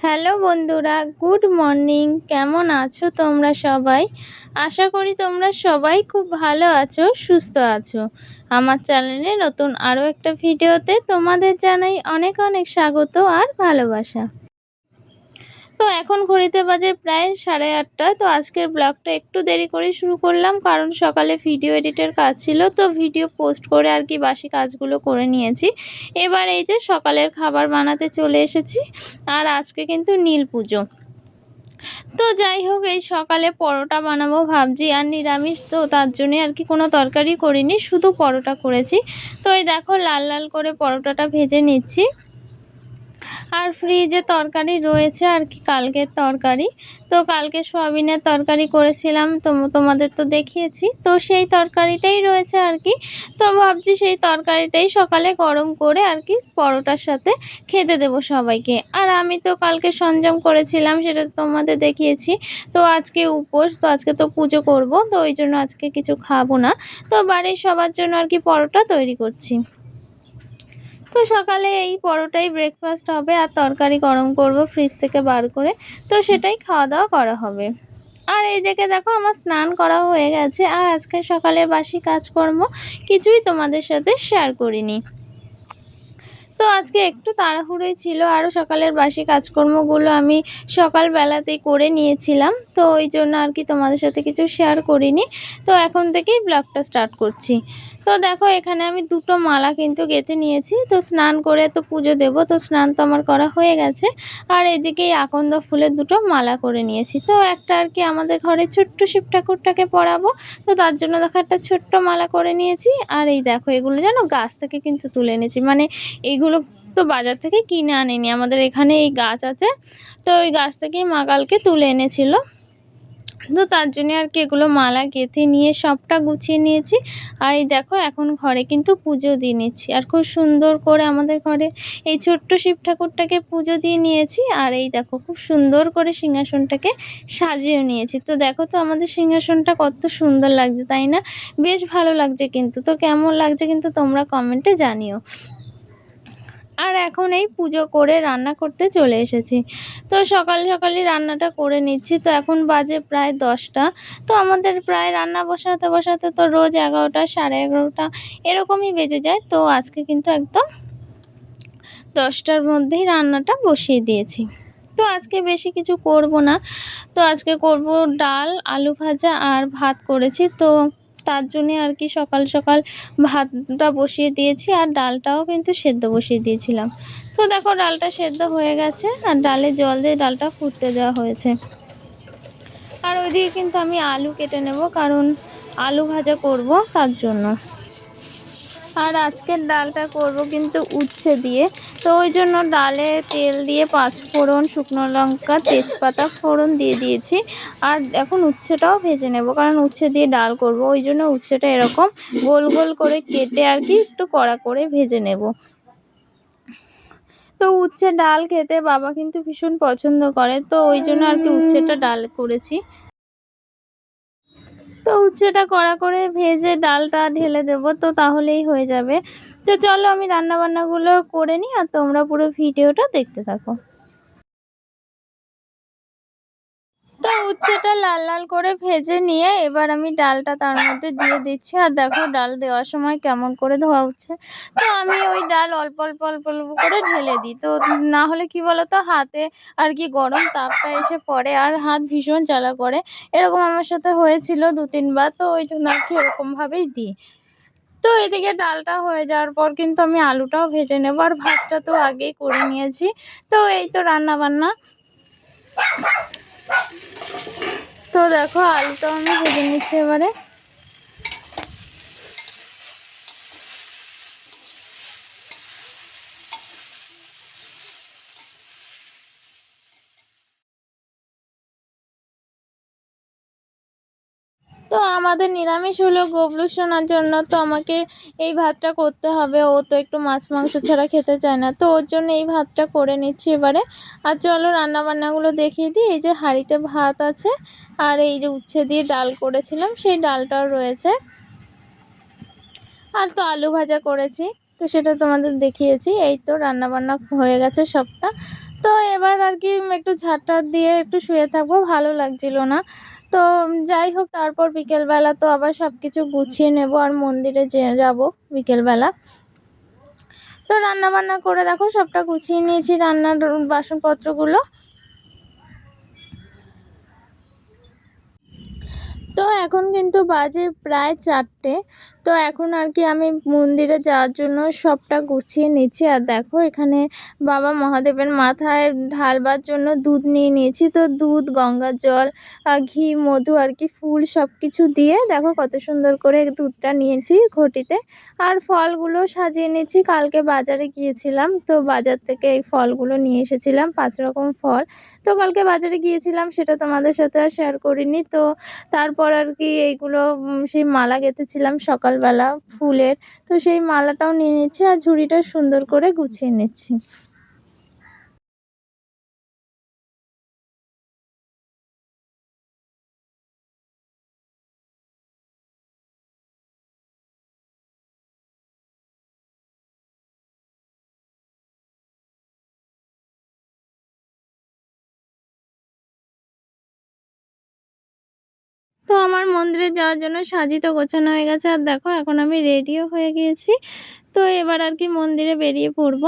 Hello বন্ধুরা, good morning. কেমন আছো তোমরা সবাই? আশা করি তোমরা সবাই খুব ভালো আছো, সুস্থ আছো। আমার চ্যানেলে নতুন আরও একটা ভিডিওতে তোমাদের জানাই অনেক অনেক স্বাগত আর ভালোবাসা। তো এখন ঘড়িতে বাজে প্রায় সাড়ে আটটা, তো আজকের ব্লগটা একটু দেরি করে শুরু করলাম, কারণ সকালে ভিডিও এডিটের কাজ ছিল, তো ভিডিও পোস্ট করে আর কি বাসি কাজগুলো করে নিয়েছি। এবার এই যে সকালের খাবার বানাতে চলে এসেছি, আর আজকে কিন্তু নীল পুজো। তো যাই হোক, এই সকালে পরোটা বানাবো ভাবছি, আর নিরামিষ তো তার জন্যে আর কি কোনো তরকারি করিনি, শুধু পরোটা করেছি। তো এই দেখো লাল লাল করে পরোটাটা ভেজে নিচ্ছি। আর ফ্রিজে তরকারি রয়েছে আর কি, কালকের তরকারি। তো কালকে সোয়াবিনের তরকারি করেছিলাম, তো তোমাদের তো দেখিয়েছি। তো সেই তরকারিটাই রয়েছে আর কি। তো ভাবছি সেই তরকারিটাই সকালে গরম করে আর কি পরোটার সাথে খেতে দেবো সবাইকে। আর আমি তো কালকে সঞ্জম করেছিলাম, সেটা তোমাদের দেখিয়েছি। তো আজকে উপোস, তো আজকে তো পুজো করব, তো ওই জন্য আজকে কিছু খাব না। তো বাড়ির সবার জন্য আর কি পরোটা তৈরি করছি। তো সকালে এই পরোটাই ব্রেকফাস্ট হবে আর তরকারি গরম করব ফ্রিজ থেকে বার করে। তো সেটাই খাওয়া দাওয়া করা হবে। আর এই দেখে দেখো আমার স্নান করা হয়ে গেছে। আর আজকে সকালে বাসি কাজকর্ম কিছুই তোমাদের সাথে শেয়ার করিনি। তো আজকে একটু তাড়াহুড়োই ছিল আরও সকালের বাসি কাজকর্মগুলো আমি সকালবেলাতেই করে নিয়েছিলাম, তো ওই জন্য আর কি তোমাদের সাথে কিছু শেয়ার করিনি। তো এখন থেকেই ব্লগটা স্টার্ট করছি। তো দেখো, এখানে আমি দুটো মালা কিন্তু গেঁথে নিয়েছি, তো স্নান করে তো পুজো দেব, তো স্নান তো আমার করা হয়ে গেছে। আর এদিকে আকন্দ ফুলের দুটো মালা করে নিয়েছি। তো একটা আর কি আমাদের ঘরে ছোট্ট শিব ঠাকুরটাকে পরাবো, তো তার জন্য দেখো একটা ছোট্ট মালা করে নিয়েছি। আর এই দেখো, এগুলো যেন গাছ থেকে কিন্তু তুলে এনেছি। মানে এইগুলো তো বাজার থেকে কিনে আনিনি। আমাদের এখানে এই গাছ আছে। তো ওই গাছ থেকেই মা কালকে তুলে এনেছিল। তো তার জন্য আর কি এগুলো মালা, গেঁথে নিয়ে সবটা গুছিয়ে নিয়েছি। আর এই দেখো, এখন ঘরে কিন্তু পুজো দিয়ে নিচ্ছি। আর খুব সুন্দর করে আমাদের ঘরে এই ছোট্ট শিব ঠাকুরটাকে পুজো দিয়ে নিয়েছি। আর এই দেখো, খুব সুন্দর করে সিংহাসনটাকে সাজিয়ে নিয়েছি। তো দেখো তো আমাদের সিংহাসনটা কত সুন্দর লাগছে, তাই না? বেশ ভালো লাগছে কিন্তু। তো কেমন লাগছে কিন্তু তোমরা কমেন্টে জানিও। আর এখন এই পুজো করে রান্না করতে চলে এসেছি। তো সকাল সকালই রান্নাটা করে নিচ্ছি। তো এখন বাজে প্রায় দশটা। তো আমাদের প্রায় রান্না বসাতে বসাতে তো রোজ এগারোটা, সাড়ে এগারোটা এরকমই বেজে যায়। তো আজকে কিন্তু একদম দশটার মধ্যেই রান্নাটা বসিয়ে দিয়েছি। তো আজকে বেশি কিছু করব না। তো আজকে করব ডাল, আলু ভাজা আর ভাত করেছি। তো তার জন্যে আর কি সকাল সকাল ভাতটা বসিয়ে দিয়েছি আর ডালটাও কিন্তু সেদ্ধ বসিয়ে দিয়েছিলাম। তো দেখো ডালটা সেদ্ধ হয়ে গেছে আর ডালে জল দিয়ে ডালটা ফুটতে দেওয়া হয়েছে। আর ওইদিকে কিন্তু আমি আলু কেটে নেব কারণ আলু ভাজা করব তার জন্য। আর আজকের ডালটা করব কিন্তু উচ্ছে দিয়ে। তো ওই জন্য ডালে তেল দিয়ে পাঁচ ফোড়ন শুকনো লঙ্কা, তেজপাতা ফোড়ন দিয়ে দিয়েছি। আর এখন উচ্ছেটাও ভেজে নেব, কারণ উচ্ছে দিয়ে ডাল করব। ওই জন্য উচ্ছেটা এরকম গোল গোল করে কেটে আর কি একটু কড়া করে ভেজে নেব। তো উচ্ছে ডাল খেতে বাবা কিন্তু ভীষণ পছন্দ করে, তো ওই জন্য আর কি উচ্ছেটা ডাল করেছি। তো উচ্ছেটা কড়া করে ভেজে ডালটা ঢেলে দেবো, তো তাহলেই হয়ে যাবে। তো চলো আমি রান্নাবান্নাগুলো করে নিই আর তোমরা পুরো ভিডিওটা দেখতে থাকো। তো উচ্ছেটা লাল লাল করে ভেজে নিয়ে এবার আমি ডালটা তার মধ্যে দিয়ে দিচ্ছি। আর দেখো ডাল দেওয়ার সময় কেমন করে ধোয়া উঠছে তো আমি ওই ডাল অল্প অল্প অল্প অল্প করে ঢেলে দিই। তো না হলে কি বলতো, হাতে আর কি গরম তাপটা এসে পড়ে আর হাত ভীষণ জ্বালা করে। এরকম আমার সাথে হয়েছিল দু তিনবার তো ওই জন্য আর কি এরকমভাবেই দিই। তো এদিকে ডালটা হয়ে যাওয়ার পর কিন্তু আমি আলুটাও ভেজে নেব। আর ভাতটা তো আগেই করে নিয়েছি। তো এই তো রান্না বান্না তো দেখো আলুটাও আমি ভেজে নিচ্ছি এবারে। তো আমাদের নিরামিষ হলো গবলু শোনার জন্য, তো আমাকে এই ভাতটা করতে হবে। ও তো একটু মাছ মাংস ছাড়া খেতে চায় না, তো ওর জন্য এই ভাতটা করে নিচ্ছি এবারে। আর চলো রান্নাবান্নাগুলো দেখিয়ে দিই, এই যে হাঁড়িতে ভাত আছে, আর এই যে উচ্ছে দিয়ে ডাল করেছিলাম, সেই ডালটাও রয়েছে। আর তো আলু ভাজা করেছি, তো সেটা তোমাদের দেখিয়েছি, এই তো রান্নাবান্না হয়ে গেছে সবটা। তো এবার আর কি একটু ঝাড়টার দিয়ে একটু শুয়ে থাকব, ভালো লাগছিল না। তো যাই হোক, তারপর বিকেলবেলা তো আবার সব কিছু গুছিয়ে নেব আর মন্দিরে যাব বিকেলবেলা। তো রান্না বান্না করে দেখো, সবটা গুছিয়ে নিয়েছি, রান্নার বাসনপত্রগুলো। তো এখন কিন্তু বাজে প্রায় চারটে। তো এখন আর কি আমি মন্দিরে যাওয়ার জন্য সবটা গুছিয়ে নিচ্ছি। আর দেখো এখানে বাবা মহাদেবের মাথায় ঢালবার জন্য দুধ নিয়ে নিয়েছি। তো দুধ, গঙ্গা জল ঘি, মধু আর কি ফুল সব কিছু দিয়ে দেখো কত সুন্দর করে দুধটা নিয়েছি ঘটিতে। আর ফলগুলো সাজিয়ে নিয়েছি কালকে বাজারে গিয়েছিলাম। তো বাজার থেকে এই ফলগুলো নিয়ে এসেছিলাম, পাঁচ রকম ফল। তো কালকে বাজারে গিয়েছিলাম, সেটা তোমাদের সাথে আর শেয়ার করিনি। তো তারপর আর কি এইগুলো সেই মালা গেঁথেছিলাম সকালবেলা ফুলের। তো সেই মালাটাও নিয়ে নিচ্ছি আর ঝুড়িটা সুন্দর করে গুছিয়ে নিচ্ছি। তো আমার মন্দিরে যাওয়ার জন্য সাজিত গোছানো হয়ে গেছে। আর দেখো, এখন আমি রেডিও হয়ে গিয়েছি। তো এবার আর কি মন্দিরে বেরিয়ে পড়ব।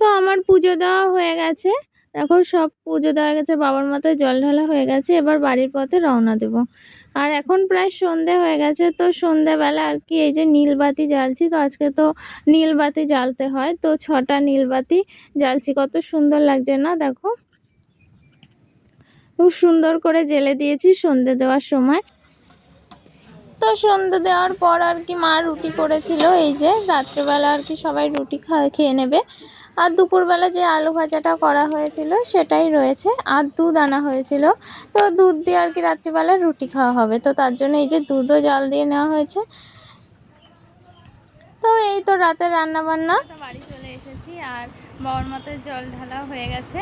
তো আমার পুজো দেওয়া হয়ে গেছে। দেখো, সব পুজো দেওয়া গেছে। বাবার মাথায় জল ঢালা হয়ে গেছে। এবার বাড়ির পথে রওনা দেব। আর এখন প্রায় সন্ধে হয়ে গেছে। তো সন্ধেবেলা আর কি এই যে নীলবাতি জ্বালছি। তো আজকে তো নীলবাতি জ্বালতে হয়। তো ছটা নীলবাতি জ্বালছি। কত সুন্দর লাগছে না, দেখো। খুব সুন্দর করে জেলে দিয়েছি সন্ধে দেওয়ার সময়। তো সন্ধে দেওয়ার পর আর কি মা রুটি করেছিল, এই যে রাত্রেবেলা আর কি সবাই রুটি খেয়ে নেবে। আর দুপুরবেলা যে আলু ভাজাটা করা হয়েছিল সেটাই রয়েছে, আর দুধ আনা হয়েছিল। তো দুধ দিয়ে আর কি রাত্রিবেলা রুটি খাওয়া হবে। তো তার জন্য এই যে দুধও জাল দিয়ে নেওয়া হয়েছে। তো এই তো রাতে রান্না বান্না বাড়ি চলে এসেছি, আর বাবার মতো জল ঢালা হয়ে গেছে।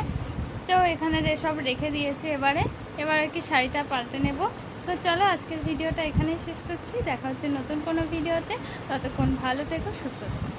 তো এখানে সব রেখে দিয়েছে এবারে। এবার আর কি শাড়িটা পাল্টে নেব। তো চলো আজকের ভিডিওটা এখানেই শেষ করছি। দেখা হচ্ছে নতুন কোনো ভিডিওতে। ততক্ষণ ভালো থেকো, সুস্থ থেকো।